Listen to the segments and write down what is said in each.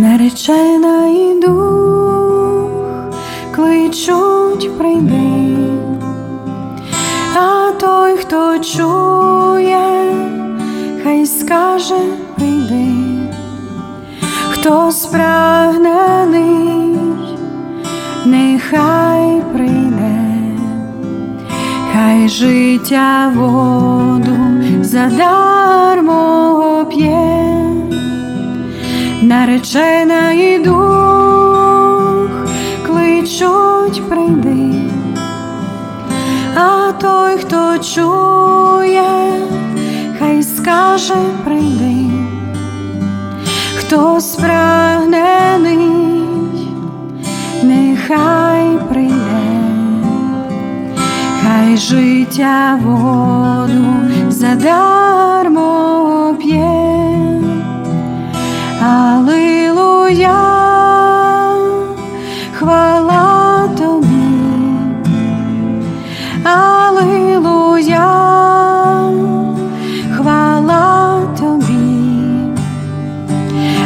наречена і дух кличуть прийди, а той, хто чує, хай скаже прийди, хто спрагнений, нехай прийде, хай життя воду задармо наречена і дух кличуть прийди, а той, хто чує, хай скаже прийди, хто спрагнений, нехай прийде, хай життя воду задармо хвала тобі, Алилуя, хвала тобі,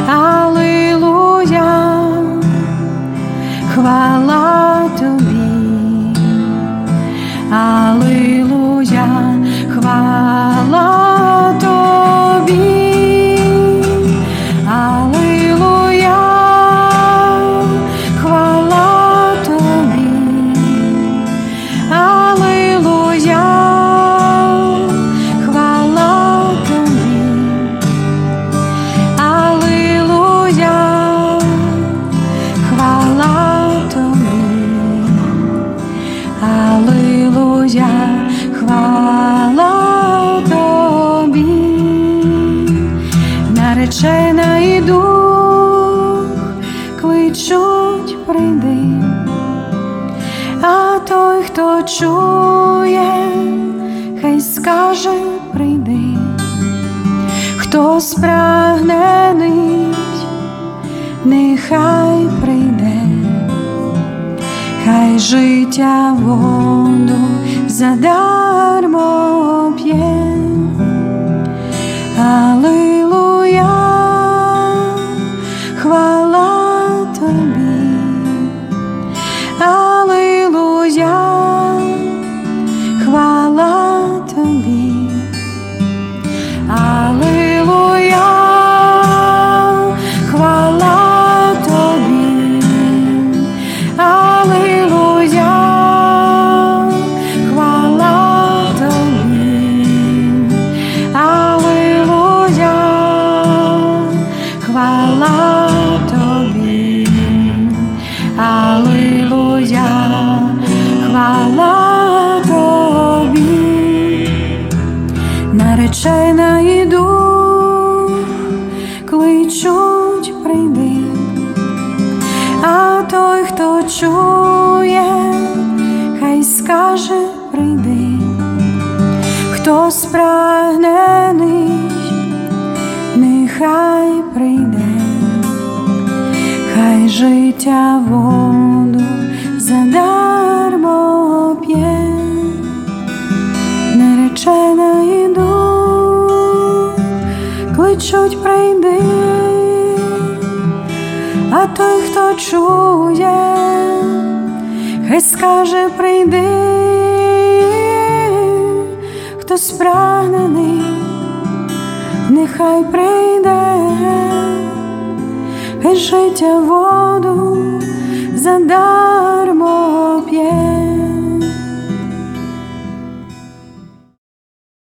Алилуя, хвала тобі, Алилуя, хвала Алилуя, хвала тобі. Наречена і дух кличуть прийди, а той, хто чує, хай скаже прийди, хто спрагнений, нехай прийде, хай життя воду задармо п'є. Тобі, Алилуя, хвала тобі, наречена і дух кличуть прийди, а той, хто чує, хай скаже прийди. Хто спрагнений, нехай прийде, хай життя воду задармо п'є, наречена іду, кличуть прийди, а той, хто чує, хай скаже прийди. Хто спрагнений, нехай прийде, Пишите воду.